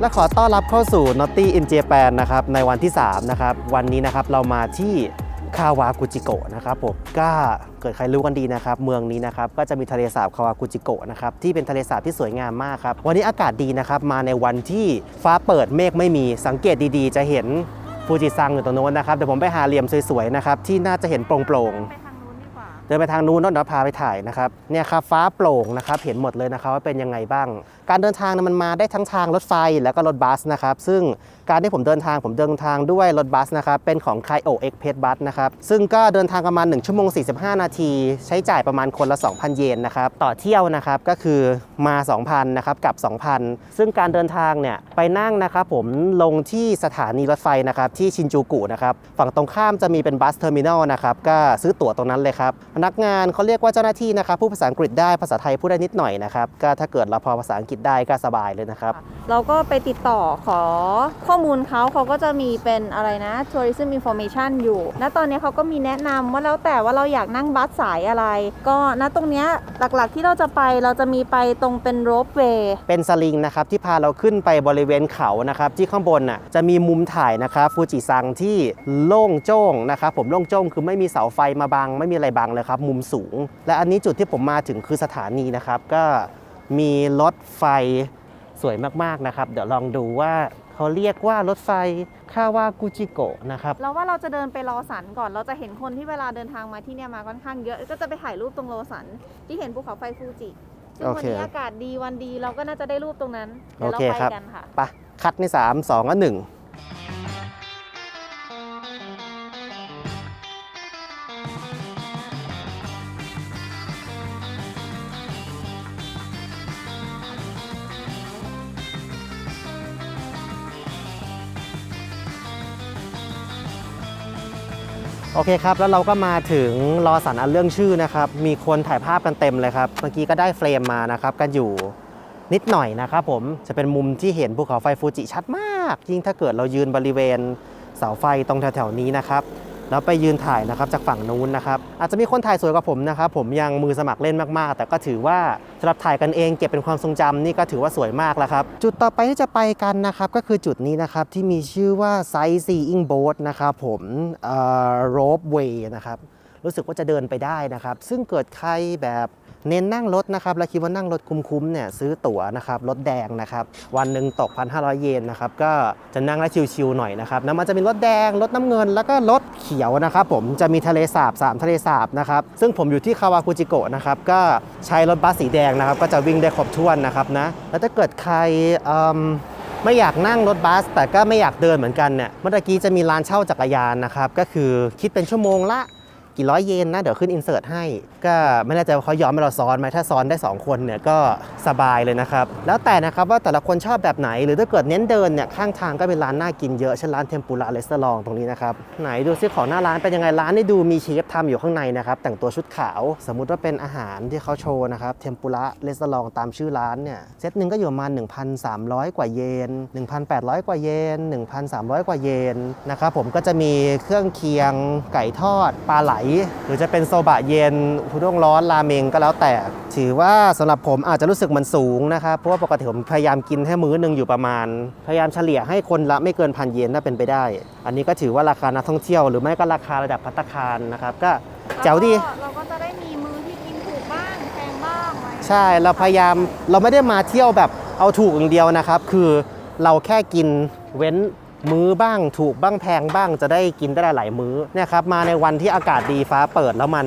และขอต้อนรับเข้าสู่ Naughty in Japan นะครับในวันที่ 3 นะครับ วันนี้นะครับเรามาที่คาวากุจิโกะนะครับผมก็เกิดใครรู้กันดีนะครับ เมืองนี้นะครับก็จะมีทะเลสาบคาวากุจิโกะนะครับที่เป็นทะเลสาบที่สวยงามมากครับ วันนี้อากาศดีนะครับมาในวันที่ฟ้าเปิดเมฆไม่มีสังเกตดีๆ จะเห็นฟูจิซังอยู่ตรงโน้นนะครับเดี๋ยวผมไปหาเหลี่ยมสวยๆนะครับที่น่าจะเห็นโปร่งๆ เดินไปทางนู้นแล้วเดี๋ยวพาไปถ่ายนะครับเนี่ยครับฟ้าโปร่งนะครับเห็นหมดเลยนะครับว่าเป็นยังไงบ้าง การเดินทางเนี่ยมันมาได้ทั้งทางรถไฟแล้วก็รถบัสนะครับซึ่งการที่ผมเดินทางผมเดินทางด้วยรถบัสนะครับเป็นของไคโอเอ็กเพสบัสนะครับซึ่งก็เดินทางประมาณ 1 ชั่วโมง 45 นาที ใช้จ่ายประมาณคนละ 2,000 เยนนะครับต่อเที่ยวนะครับก็คือมา 2,000นะครับกับ 2,000 ซึ่งการเดินทางเนี่ยไปนั่งนะครับผมลงที่สถานีรถไฟนะครับที่ชินจูกุนะครับฝั่งตรงข้ามจะมีเป็นบัสเทอร์มินอลนะครับก็ซื้อตั๋วตรงนั้นเลยครับนักงานเขาเรียกว่าเจ้าหน้าที่นะครับพูดภาษาอังกฤษได้ภาษาไทยพูดได้นิดหน่อยนะครับก็ถ้าเกิดเราพอภาษาอังกฤษได้ก็สบายเลยนะครับ เราก็ไปติดต่อขอข้อมูลเขาเขาก็จะมีเป็นอะไรนะ tourism information อยู่ณตอนนี้เขาก็มีแนะนำว่าแล้วแต่ว่าเราอยากนั่งบัสสายอะไร ก็ณตรงเนี้ยหลักๆที่เราจะไปเราจะมีไปตรงเป็น rope way เป็นสลิงนะครับที่พาเราขึ้นไปบริเวณเขานะครับที่ข้างบนน่ะจะมีมุมถ่ายนะครับฟูจิซังที่โล่งโจ้งนะครับผมโล่งโจ้งคือไม่มีเสาไฟมาบังไม่มีอะไรบังเลยครับมุมสูง และอันนี้จุดที่ผมมาถึงคือสถานีนะครับ ก็มีรถไฟสวยมากๆนะครับ เดี๋ยวลองดูว่าเขาเรียกว่ารถไฟคาวากุจิโกะนะครับ เราว่าเราจะเดินไปรอสันก่อน เราจะเห็นคนที่เวลาเดินทางมาที่เนี่ยมาค่อนข้างเยอะ ก็จะไปถ่ายรูปตรงโลสัน ที่เห็นภูเขาไฟฟูจิซึ่งโอวันเคนี้อากาศดีวันดีเราก็น่าจะได้รูปตรงนั้นเดี๋ยวเราโอเคไปครับกันค่ะไปคัดใน3 2และ1 โอเคครับ แล้วเราก็มาถึงรอสันอันเรื่องชื่อนะครับ มีคนถ่ายภาพกันเต็มเลยครับ เมื่อกี้ก็ได้เฟรมมานะครับ กันอยู่นิดหน่อยนะครับผม จะเป็นมุมที่เห็นภูเขาไฟฟูจิชัดมาก ยิ่งถ้าเกิดเรายืนบริเวณเสาไฟตรงแถวๆนี้นะครับ แล้วไปยืนถ่ายนะครับจากฝั่งนู้นนะครับอาจจะมีคนถ่ายสวยกว่าผมนะครับผมยังมือสมัครเล่นมากๆ แต่ก็ถือว่าสำหรับถ่ายกันเองเก็บเป็นความทรงจำนี่ก็ถือว่าสวยมากแล้วครับจุดต่อไปที่จะไปกันนะครับก็คือจุดนี้นะครับที่มีชื่อว่าไซซีอิงโบ๊ทนะครับผมเอ่อ Rope Way นะครับรู้สึกว่าจะเดินไปได้นะครับ ซึ่งเกิดใครแบบ เน้นนั่งรถนะครับแล้วคิดว่านั่งรถคุ้มๆเนี่ยซื้อตั๋วนะครับรถแดงนะครับวันหนึ่งตก 1,500 เยนนะครับก็จะนั่งแล้ชิวๆหน่อยนะครับแล้วมันจะมีรถแดงรถน้ำเงิน แล้วก็รถเขียวนะครับผมจะมีทะเลสาบ 3 ทะเลสาบนะครับซึ่งผมอยู่ที่คาวากุจิโกะนะครับก็ใช้รถบัสสีแดงนะครับก็จะวิ่งได้ครบถ้วนนะครับนะแล้วถ้าเกิดใครไม่อยากนั่งรถบัส แต่ก็ไม่อยากเดินเหมือนกันเนี่ยเมื่อกี้จะมีร้านเช่าจักรยานนะครับก็คือคิดเป็นชั่วโมงละ กี่ร้อยเยนนะ เดี๋ยวขึ้นอินเสิร์ตให้ ก็ไม่แน่ใจว่าเขายอมให้เราซ้อนไหมถ้าซ้อนได้ 2 คนเนี่ยก็สบายเลยนะครับ แล้วแต่นะครับว่าแต่ละคนชอบแบบไหน หรือถ้าเกิดเน้นเดินเนี่ยข้างทางก็เป็นร้านน่ากินเยอะเช่นร้านเทมปุระเลสเตอรองตรงนี้นะครับไหนดูซิของหน้าร้านเป็นยังไงร้านนี่ดูมีเชฟทำอยู่ข้างในนะครับแต่งตัวชุดขาวสมมุติว่าเป็นอาหารที่เขาโชว์นะครับเทมปุระเลสเตอรองตามชื่อร้านเนี่ยเซตหนึ่งก็อยู่ประมาณ1,300 กว่าเยน 1,800 กว่าเยน 1,300 กว่าเยนนะครับผมก็จะมีเครื่องเคียงไก่ทอดปลาไหลหรือจะเป็นโซบะเย็นทุด้งร้อนราเมงก็แล้วแต่ ถือว่าสำหรับผมอาจจะรู้สึกมันสูงนะครับ เพราะว่าปกติผมพยายามกินแค่มื้อหนึ่งอยู่ประมาณ พยายามเฉลี่ยให้คนละไม่เกินพันเยนถ้าเป็นไปได้ อันนี้ก็ถือว่าราคานักท่องเที่ยวหรือไม่ก็ราคาระดับพัตตาคารนะครับ ก็แจ๋วดีเราก็จะได้มีมือที่กินถูกบ้างแพงบ้างอะไรใช่เราพยายามเราไม่ได้มาเที่ยวแบบเอาถูกอย่างเดียวนะครับ คือเราแค่กินเว้น มื้อบ้างถูกบ้างแพงบ้างจะได้กินได้หลายมื้อเนี่ยครับมาในวันที่อากาศดีฟ้าเปิดแล้วมัน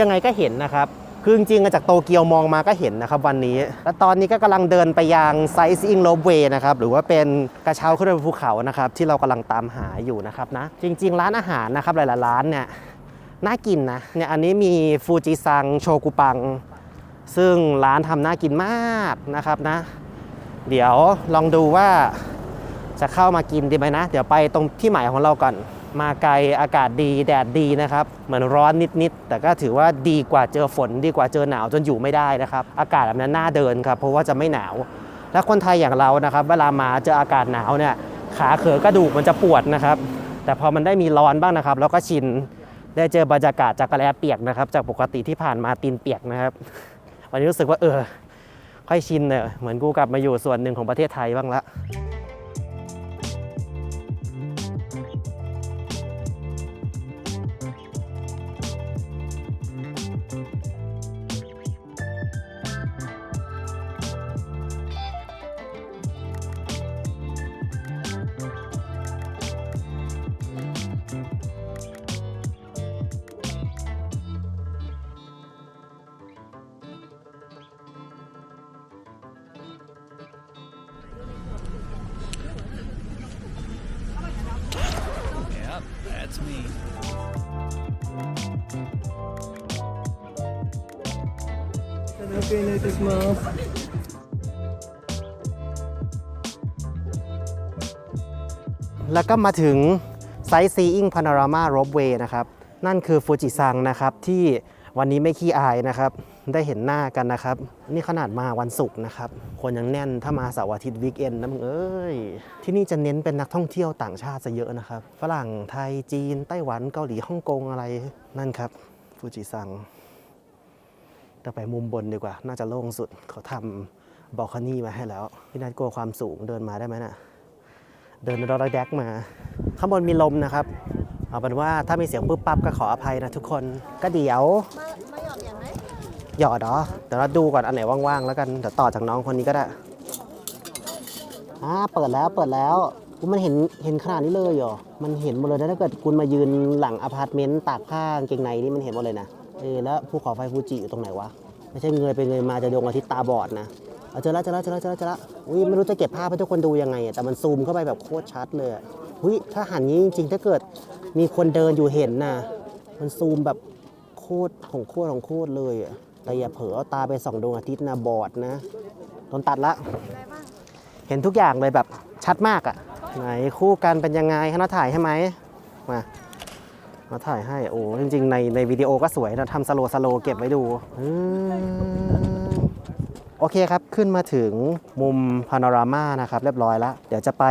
ยังไงก็เห็นนะครับคือจริงๆจากโตเกียวมองมาก็เห็นนะครับวันนี้ และตอนนี้ก็กำลังเดินไปยังไซซิงโ o เวนะครับหรือว่าเป็นกระเช้าขึ้นไปบนภูเขานะครับที่เรากำลังตามหาอยู่นะครับนะจริง ๆ ร้านอาหารนะครับหลายๆร้านเนี่ยน่ากินนะเนี่ยอันนี้มีฟูจิซังโชกุปัง ซึ่งร้านทำน่ากินมากนะครับนะ เดี๋ยวลองดูว่า จะเข้ามากินดีไหมนะ เดี๋ยวไปตรงที่หมายของเราก่อน มาไกลอากาศดีแดดดีนะครับ เหมือนร้อนนิดๆ แต่ก็ถือว่าดีกว่าเจอฝน ดีกว่าเจอหนาวจนอยู่ไม่ได้นะครับ อากาศแบบนั้นน่าเดินครับ เพราะว่าจะไม่หนาว และคนไทยอย่างเรานะครับ เวลามาเจออากาศหนาวเนี่ยขาเขอกระดูกมันจะปวดนะครับ แต่พอมันได้มีร้อนบ้างนะครับแล้วก็ชินได้เจอบรรยากาศจากกระแลเปียกนะครับ จากปกติที่ผ่านมาตีนเปียกนะครับ วันนี้รู้สึกว่าเออ ค่อยชินเนี่ยเหมือนกูกลับมาอยู่ส่วนหนึ่งของประเทศไทยบ้างละ that's me. Happy Christmas แล้วก็มาถึง Sightseeing Panorama Ropeway นะครับ นั่นคือฟูจิซังนะครับที่ วันนี้ไม่ขี้อายนะครับ ได้เห็นหน้ากันนะครับ นี่ขนาดมาวันศุกร์นะครับ คนยังแน่นถ้ามาเสาร์อาทิตย์วีคเอนนะมึงเอ้ย ที่นี่จะเน้นเป็นนักท่องเที่ยวต่างชาติซะเยอะนะครับ ฝรั่งไทยจีน ไต้หวันเกาหลีฮ่องกงอะไรนั่นครับฟูจิซังแต่ไปมุมบนดีกว่า น่าจะโล่งสุดเขาทำบอลคานี่มาให้แล้วพี่นัทกลัวความสูงเดินมาได้ไหมน่ะเดินรอยแดกมา ข้างบนมีลมนะครับ เอาเป็นว่าถ้ามีเสียงปุ๊บปั๊บก็ขออภัยนะทุกคนก็เดี๋ยวมามาหยอดอย่างไหมหยอดเหรอเดี๋ยวเราดูก่อนอันไหนว่างๆแล้วกันเดี๋ยวต่อจากน้องคนนี้ก็ได้อ่าเปิดแล้วเปิดแล้วมันเห็นเห็นขนาดนี้เลยเหรอมันเห็นหมดเลยนะถ้าเกิดคุณมายืนหลังอพาร์ตเมนต์ตากผ้าเกงในนี่มันเห็นหมดเลยนะเออแล้วภูเขาไฟฟูจิอยู่ตรงไหนวะไม่ใช่เงยไปเงยมาจะดวงอาทิตย์ตาบอดนะเจอแล้วเจอแล้วเจอแล้วเจอแล้วเจอแล้วอุ้ยไม่รู้จะเก็บภาพให้ทุกคนดูยังไงแต่มันซูมเข้าไปแบบโคตรชัดเลยอะอุ้ยถ้าหันนี้จริงๆ ถ้าเกิด มีคนเดินอยู่เห็นนะมันซูมแบบโคตรของโคตรของโคตรเลยอะแต่อย่าเผลอเอาตาไปส่องดวงอาทิตย์นะบอดนะโดนตัดละ เห็นทุกอย่างเลยแบบชัดมากอะไหนคู่กันเป็นยังไงให้น้าถ่ายให้ไหมมา มาถ่ายให้ โอ้จริง ๆ ในในวิดีโอก็สวยนะทำสโลสโลเก็บไว้ดูอืม โอเคครับ ขึ้นมาถึงมุมพาโนรามานะครับ เรียบร้อยแล้ว เดี๋ยวจะไป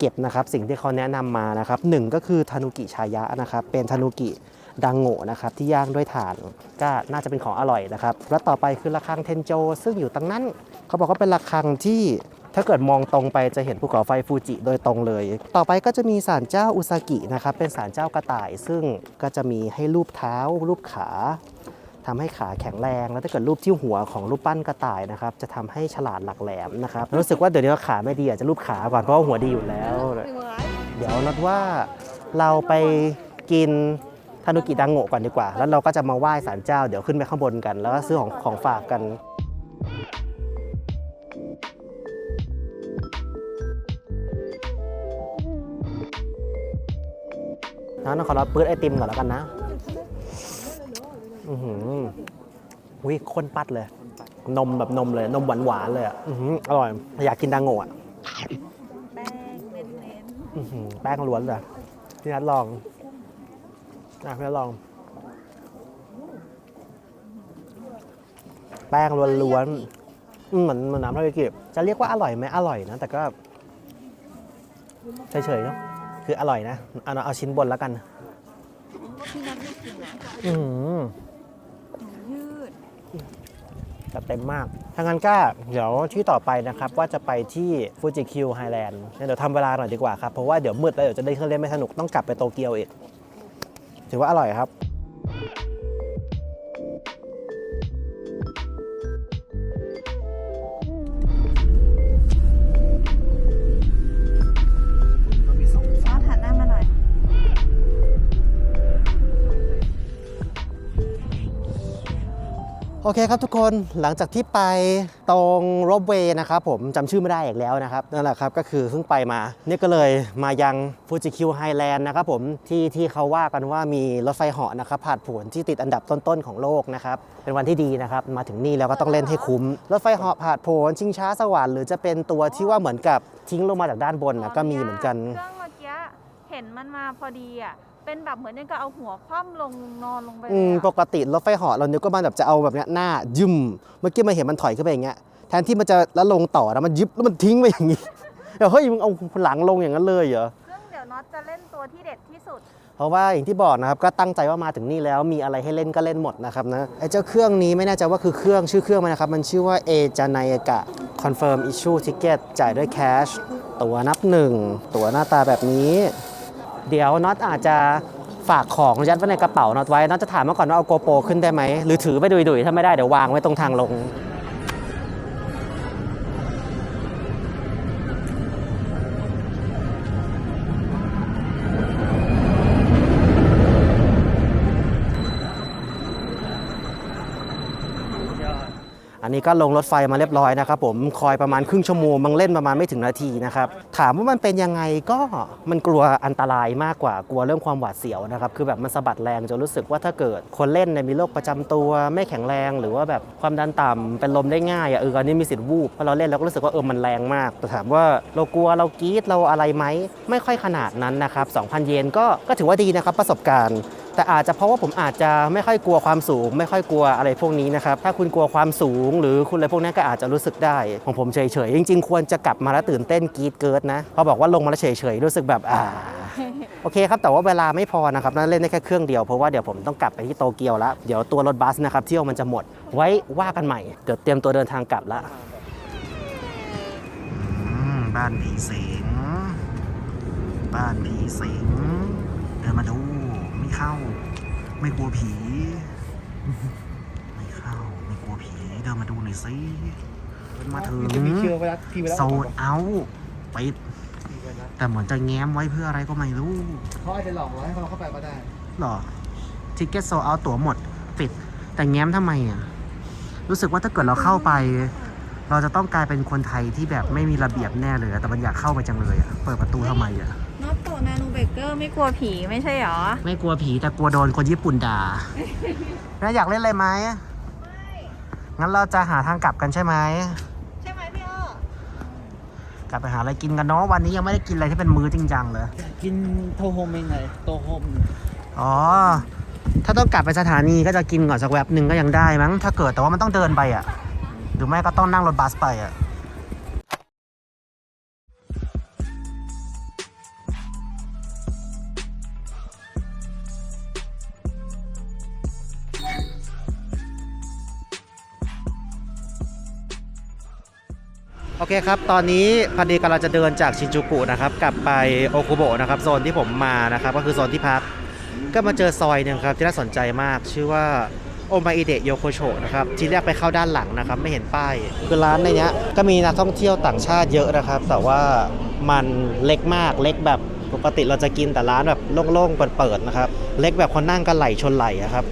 เก็บนะครับสิ่งที่เขาแนะนำมานะครับหนึ่งก็คือทานุกิชายะนะครับเป็นทานุกิดังโง่นะครับที่ย่างด้วยถ่านก็น่าจะเป็นของอร่อยนะครับแล้วต่อไปคือระฆังเทนโจ ซึ่งอยู่ตรงนั้น เขาบอกว่าเป็นระฆังที่ถ้าเกิดมองตรงไปจะเห็นภูเขาไฟฟูจิโดยตรงเลย ต่อไปก็จะมีศาลเจ้าอุซากินะครับเป็นศาลเจ้ากระต่าย ซึ่งก็จะมีให้รูปเท้ารูปขา ทำให้ขาแข็งแรง แล้วถ้าเกิดรูปที่หัวของรูปปั้นกระต่ายนะครับจะทำให้ฉลาดหลักแหลมนะครับรู้สึกว่าเดี๋ยวนี้ขาไม่ดีอาจจะรูปขาก่อนเพราะว่าหัวดีอยู่แล้ว เดี๋ยวนัดว่าเราไปกินทานุกิดังโงก่อนดีกว่า แล้วเราก็จะมาไหว้ศาลเจ้า เดี๋ยวขึ้นไปข้างบนกัน แล้วก็ซื้อของของฝากกันน้องขอรับปื้ดไอติมก่อนแล้วกันนะ อือหือวิข้นปัดเลย นมแบบนมเลย นมหวานหวานๆเลยอะอือหืออร่อย อยากกินดังโง่อะแป้งเน้นอื้อหือแป้งล้วนเลยพี่นัทลองอะพี่นัทลอง แป้งล้วนๆอืมเหมือนเหมือนน้ำทาริกิจะเรียกว่าอร่อยไหมอร่อยนะ แต่ก็เฉยๆเนาะคืออร่อยนะ เอาเอาชิ้นบนแล้วกันๆพี่นัทไม่กินนะอืมยืด จัดเต็มมากถ้างั้นก็เดี๋ยวที่ต่อไปนะครับว่าจะไปที่ฟูจิคิวไฮแลนด์เดี๋ยวทำเวลาหน่อยดีกว่าครับเพราะว่าเดี๋ยวมืดแล้วเดี๋ยวจะได้เครื่องเล่นไม่สนุกต้องกลับไปโตเกียวอีกถือว่าอร่อยครับ โอเคครับทุกคนหลังจากที่ไปตรงรบเวย์นะครับผมจำชื่อไม่ได้อีกแล้วนะครับนั่นแหละครับก็คือเพิ่งไปมานี่ก็เลยมายังฟูจิคิวไฮแลนด์นะครับผมที่ที่เขาว่ากันว่ามีรถไฟเหาะนะครับผ่านผวนที่ติดอันดับต้นๆของโลกนะครับเป็นวันที่ดีนะครับมาถึงนี่แล้วก็ต้องเล่นให้คุ้ม รถไฟเหาะผ่านผวนชิงช้าสวรรค์หรือจะเป็นตัวที่ว่าเหมือนกับทิ้งลงมาจากด้านบนนะก็มีเหมือนกัน เครื่องเมื่อกี้เห็นมันมาพอดีอะ เป็นแบบเหมือนยังกับเอาหัวคว่ำลงนอนลงไปเลอืยมอะปกติรถไฟเหาะเรานึกว่ามันแบบจะเอาแบบเนี้ยหน้ายึมเมื่อกี้มาเห็นมันถอยขึ้นไปอย่างเงี้ยแทนที่มันจะแล้วลงต่อนะมันยึบแล้วมันทิ้งไปอย่างงี้เดี๋ยวเฮ้ยมึงเอาหลังลงอย่างนั้นเลยเหรอ ซึ่งเดี๋ยวน็อตจะเล่นตัวที่เด็ดที่สุด เพราะว่าอย่างที่บอกนะครับก็ตั้งใจว่ามาถึงนี่แล้วมีอะไรให้เล่นก็เล่นหมดนะครับนะไอ้เจ้าเครื่องนี้ไม่แน่ใจว่าคือเครื่องชื่อเครื่องมันนะครับ มันชื่อว่า a j a n a y a k a Confirm Issue Ticket จ่ายด้วยแคชตั๋วนับหนึ่งตั๋วหน้าตาแบบนี้ เดี๋ยวน็อตอาจจะฝากของยัดไว้ในกระเป๋าน็อตไว้น็อตจะถามมาก่อนว่าเอาโกโปรขึ้นได้ไหมหรือถือไปดุยๆถ้าไม่ได้เดี๋ยววางไว้ตรงทางลง อันนี้ก็ลงรถไฟมาเรียบร้อยนะครับผมคอยประมาณครึ่งชั่วโมงบางเล่นประมาณไม่ถึงนาทีนะครับถามว่ามันเป็นยังไงก็มันกลัวอันตรายมากกว่ากลัวเรื่องความหวาดเสียวนะครับคือแบบมันสะบัดแรงจนรู้สึกว่าถ้าเกิดคนเล่นเนี่ยมีโรคประจำตัวไม่แข็งแรง หรือว่าแบบความดันต่ำเป็นลมได้ง่ายอะเอออันนี้มีสิทธิ์วูบพอเราเล่นเราก็รู้สึกว่าเออมันแรงมากแต่ถามว่าเรากลัวเรากรี๊ดเราอะไรไหมไม่ค่อยขนาดนั้นนะครับ2,000 เยนก็ก็ถือว่าดีนะครับประสบการณ์ แต่อาจจะเพราะว่าผมอาจจะไม่ค่อยกลัวความสูง ไม่ค่อยกลัวอะไรพวกนี้นะครับ ถ้าคุณกลัวความสูง หรือคุณอะไรพวกนี้ก็อาจจะรู้สึกได้ ของผมเฉยๆ จริง ๆ ควรจะกลับมาแล้วตื่นเต้นกรีดเกิดนะ พอบอกว่าลงมาแล้วเฉยๆ รู้สึกแบบอ่าโอเคครับ แต่ว่าเวลาไม่พอนะครับนั่นเล่นได้แค่เครื่องเดียว เพราะว่าเดี๋ยวผมต้องกลับไปที่โตเกียวแล้ว เดี๋ยวตัวรถบัสนะครับเที่ยวมันจะหมด ไว้ว่ากันใหม่ เดี๋ยวเตรียมตัวเดินทางกลับละบ้านผีสิง บ้านผีสิง เดินมาดู เข้า ไม่กลัวผี ไม่เข้า ไม่กลัวผี เดินมาดูหน่อยสิมาถึงจะมีเชื้อไวรัสทีไวรัสโซนเอาปิด แต่เหมือนจะแง้มไว้เพื่ออะไรก็ไม่รู้เขาอาจจะหลอกเราให้เราเข้าไปก็ได้หรอทิกเก็ตโซเอาตั๋วหมด ปิด แต่แง้มทำไมอะ รู้สึกว่าถ้าเกิดเราเข้าไป เราจะต้องกลายเป็นคนไทยที่แบบไม่มีระเบียบแน่เลยอะแต่มันอยากเข้าไปจังเลยอะ เปิดประตูทำไมอะ นอตโตนานูเบเกอร์ไม่กลัวผีไม่ใช่หรอ ไม่กลัวผีแต่กลัวโดนคนญี่ปุ่นด่าแม่อยากเล่นอะไรไหมงั้นเราจะหาทางกลับกันใช่ไหมใช่ไหมพี่อ้อกลับไปหาอะไรกินกันเนาะวันนี้ยังไม่ได้กินอะไรที่เป็นมื้อจริงจังเลยกินโทโฮมเองไงโตโฮมอ๋อถ้าต้องกลับไปสถานีก็จะกินก่อนสักแวบหนึ่งก็ยังได้มั้งถ้าเกิดแต่ว่ามันต้องเดินไปอะ หรือไม่ก็ต้องนั่งรถบัสไปอะ เคครับ ตอนนี้พอดีกำลังจะเดินจากชินจูกุนะครับ กลับไปโอคุโบะนะครับ โซนที่ผมมานะครับ ก็คือโซนที่พัก ก็มาเจอซอยหนึ่งครับ ที่น่าสนใจมาก ชื่อว่าโอมาอิเดะโยโคโชนะครับ ทีแรกไปเข้าด้านหลังนะครับ ไม่เห็นป้าย คือร้านในนี้ก็มีนักท่องเที่ยวต่างชาติเยอะนะครับ แต่ว่ามันเล็กมาก เล็กแบบปกติเราจะกินแต่ร้านแบบโล่งๆ เปิดๆ นะครับ เล็กแบบคนนั่งกันไหลชนไหลครับ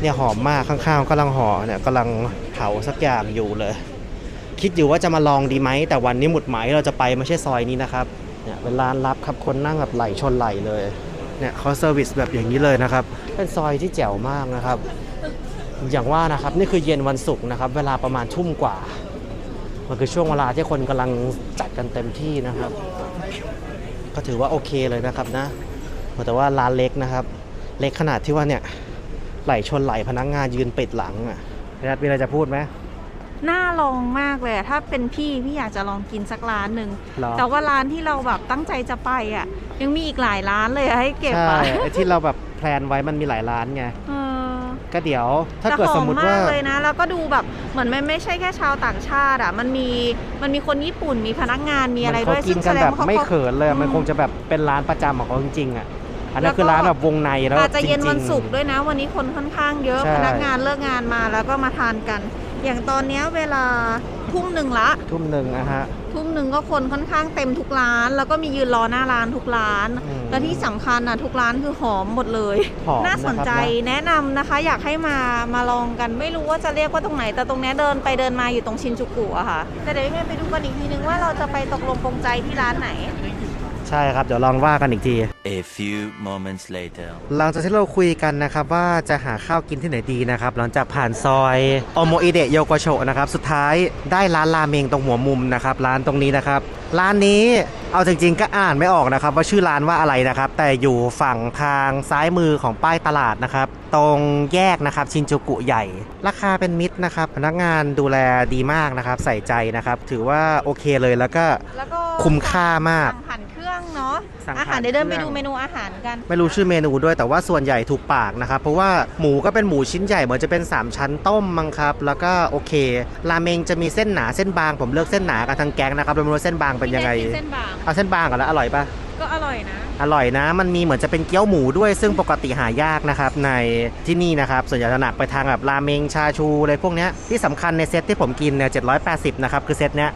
เนี่ยหอมมากข้างๆกำลังห่อเนี่ยกำลังเผาสักอย่างอยู่เลย คิดอยู่ว่าจะมาลองดีไหม แต่วันนี้หมุดหมายเราจะไปไม่ใช่ซอยนี้นะครับเนี่ยเป็นร้านลับครับคนนั่งแบบไหลชนไหลเลยเนี่ยเขาเซอร์วิสแบบอย่างนี้เลยนะครับ เป็นซอยที่แจ๋วมากนะครับ อย่างว่านะครับนี่คือเย็นวันศุกร์นะครับ เวลาประมาณทุ่มกว่า มันคือช่วงเวลาที่คนกำลังจัดกันเต็มที่นะครับ ก็ถือว่าโอเคเลยนะครับนะแต่ว่าร้านเล็กนะครับ เล็กขนาดที่ว่าเนี่ยไหลชนไหลพนักงานยืนปิดหลังอะนัดมีอะไรจะพูดไหม น่าลองมากเลยอะถ้าเป็นพี่พี่อยากจะลองกินสักร้านหนึ่งเหรอ แต่ว่าร้านที่เราแบบตั้งใจจะไปอะ ยังมีอีกหลายร้านเลยอะให้เก็บใช่อะไอ้ที่เราแบบแพลนไว้มันมีหลายร้านไง เออก็เดี๋ยวถ้าแต่เกิดหอสมมมติมาว่ากเลยนะ แล้วก็ดูแบบเหมือนมันไม่ใช่แค่ชาวต่างชาติอะ มันมีมันมีคนญี่ปุ่นมีพนักงานมีอะไรมันด้วยเขากินกันแสดแบงบว่าเขาไม่ก็ เขินเลยอืมมันคงจะแบบเป็นร้านประจำของเขาจริงๆอะ อันนั้แล้นวก็ คือร้านแบบวงในแล้วอาจจะเย็นริงๆ วันศุกร์ด้วยนะ วันนี้คนค่อนข้างเยอะใช่ พนักงานเลิกงานมาแล้วก็มาทานกัน อย่างตอนเนี้ยเวลาทุ่มหนึ่งละ ทุ่มหนึ่งนะฮะ ทุ่มหนึ่งก็คนค่อนข้างเต็มทุกร้าน แล้วก็มียืนรอหน้าร้านทุกร้าน อืมและที่สำคัญนะทุกร้านคือหอมหมดเลย หอมน่าสนใจนะครับแนะนำนะคะ อยากให้มามาลองกันไม่รู้ว่าจะเรียกว่าตรงไหน แต่ตรงเนี้ยเดินไปเดินมาอยู่ตรงชินจูกุอะค่ะ แต่เดี๋ยวยังไงไปดูกันอีกทีนึงว่าเราจะไปตกลงปรงใจที่ร้านไหน ใช่ครับ เดี๋ยวลองว่ากันอีกที A few moments later. หลังจากที่เราคุยกันนะครับว่าจะหาข้าวกินที่ไหนดีนะครับ หลังจากผ่านซอยโอโมอิเดะโยโกโชนะครับ สุดท้ายได้ร้านราเมงตรงหัวมุมนะครับ ร้านตรงนี้นะครับ ร้านนี้เอาจริงๆ ก็อ่านไม่ออกนะครับ ว่าชื่อร้านว่าอะไรนะครับ แต่อยู่ฝั่งทางซ้ายมือของป้ายตลาดนะครับ ตรงแยกนะครับชินจูกุใหญ่ ราคาเป็นมิตรนะครับ พนักงานดูแลดีมากนะครับ ใส่ใจนะครับ ถือว่าโอเคเลยแล้วก็แล้วก็คุ้มค่ามาก สั่งผ่าน เครื่องเนาะสั่งอาหารผ่านเดี๋ยวเดินไปเครื่ดูอง เมนูอาหารกันไม่รู้ชื่อเมนูด้วยแต่ว่าส่วนใหญ่ถูกปากนะครับ เพราะว่าหมูก็เป็นหมูชิ้นใหญ่เหมือนจะเป็น 3 ชั้นต้มมั้งครับ แล้วก็โอเค ราเมงจะมีเส้นหนาเส้นบาง ผมเลือกเส้นหนากับทางแก๊งนะครับเราไม่รู้ว่าเส้นบางเป็นยังไง พี่แดกินเส้นบางเอาเส้นบางก่อนแล้วอร่อยปะก็อร่อยนะอร่อยนะ มันมีเหมือนจะเป็นเกี๊ยวหมูด้วยซึ่งปกติหายากนะครับในที่นี่นะครับส่วนใหญ่จะหนักไปทางแบบราเมงชาชูอะไรพวกเนี้ยที่สำคัญในเซตที่ผมกินเนี่ย780นะครับคือเซตเนี้ย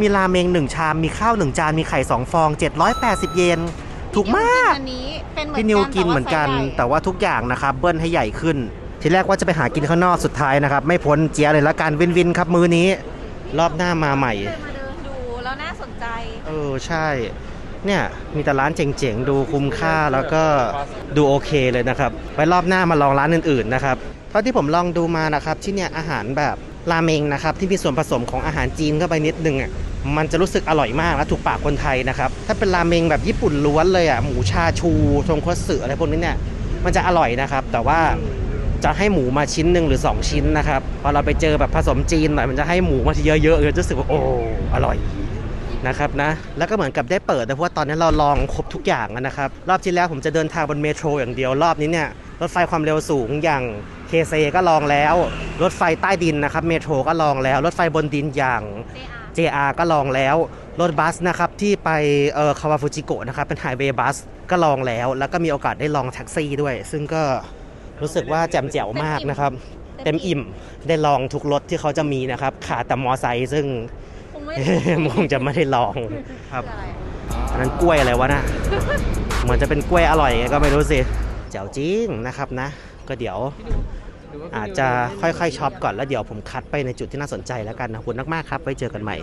มีราเมงหนึ่งชาม มีข้าวหนึ่งจาน มีไข่สองฟอง 780 เยน ถูกมาก อันนี้เป็นเหมือนพี่นิวกินเหมือนกันแต่ว่าไซส์ใหญ่แต่ว่าทุกอย่างนะครับเบิ้ลให้ใหญ่ขึ้น ทีแรกว่าจะไปหากินข้างนอกสุดท้ายนะครับ ไม่พ้นเจียเลยละกันวินวินครับมือนี้ รอบหน้ามาใหม่ เคยมาเดินดูแล้วน่าสนใจเออใช่ เนี่ยมีแต่ร้านเจ๋งๆ ดูคุ้มค่าแล้วก็ดูโอเคเลยนะครับ ไว้รอบหน้ามาลองร้านอื่นๆนะครับ เท่าที่ผมลองดูมานะครับที่เนี่ยอาหารแบบ ราเมงนะครับที่มีส่วนผสมของอาหารจีนเข้าไปนิดนึงอะมันจะรู้สึกอร่อยมากและถูกปากคนไทยนะครับถ้าเป็นราเมงแบบญี่ปุ่นล้วนเลยอะหมูชาชูทงคัตสึอะไรพวกนี้เนี่ยมันจะอร่อยนะครับ แต่ว่าจะให้หมูมาชิ้นหนึ่งหรือ 2 ชิ้นนะครับพอเราไปเจอแบบผสมจีนหน่อยมันจะให้หมูมาทีเยอะๆเลยจะรู้สึกว่าโอ้อร่อย นะครับนะแล้วก็เหมือนกับได้เปิดนะเพราะว่าตอนนี้เราลองครบทุกอย่างนะครับ รอบที่แล้วผมจะเดินทางบนเมโทรอย่างเดียวรอบนี้เนี่ยรถไฟความเร็วสูงอย่างเคเซก็ลองแล้ว รถไฟใต้ดินนะครับเมโทรก็ลองแล้ว รถไฟบนดินอย่าง JR ก็ลองแล้วรถบัสนะครับที่ไปเอ่อคาวาฟูจิโกะนะครับเป็นไฮเวย์บัสก็ลองแล้ว แล้วก็มีโอกาสได้ลองแท็กซี่ด้วย ซึ่งก็รู้สึกว่าแจ่มแจ๋วมากนะครับ เต็มอิ่มได้ลองทุกรถที่เขาจะมีนะครับขาดแต่มอไซค์ซึ่ง คงไม่คงจะไม่ได้ลองครับอันนั้นกล้วยอะไรวะน่ะเหมือนจะเป็นกล้วยอร่อยไงก็ไม่รู้สิแจ๋วจริงนะครับนะ ก็เดี๋ยวอาจจะค่อยๆช็อปก่อนแล้วเดี๋ยวผมคัดไปในจุดที่น่าสนใจแล้วกันนะขอบคุณมากๆครับไว้เจอกันใหม่